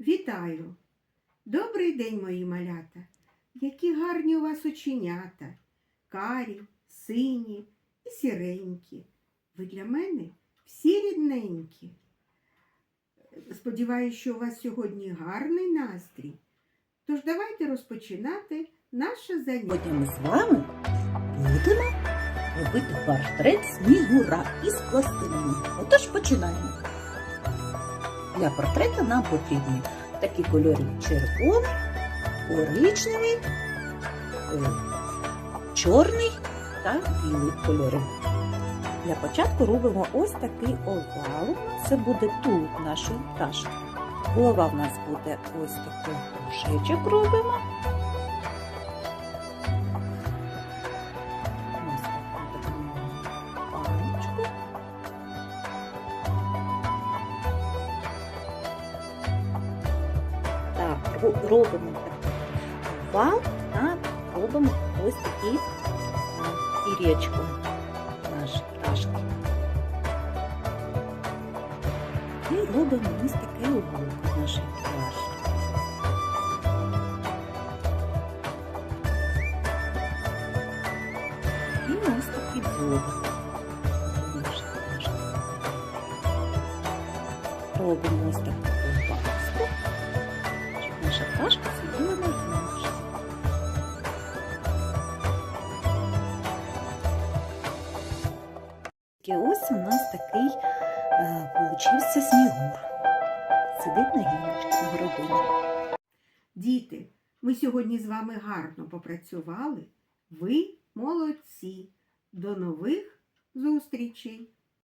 Вітаю! Добрий день, мої малята! Які гарні у вас оченята, карі, сині і сіренькі. Ви для мене всі рідненькі. Сподіваюсь, що у вас сьогодні гарний настрій. Тож давайте розпочинати наше заняття. Сьогодні ми з вами будемо робити портрет снігура із пластиліну. Отож починаємо. Для портрета нам потрібні такі кольори червоний, коричневий, е, чорний та білий кольори. Для початку робимо ось такий овал. Це буде тулуб нашої пташки. Голова в нас буде ось такий кружечок робимо. робимо такий вал та робимо ось такі пір'ячко наші пташки. І робимо ось таке оголку нашої пташки. І ось такий дзьобик. Наша пташка. Робимо ось таку І ось у нас такий е, получився снігур. Сидить на гілочці на горобині. Діти, ми сьогодні з вами гарно попрацювали. Ви молодці. До нових зустрічей!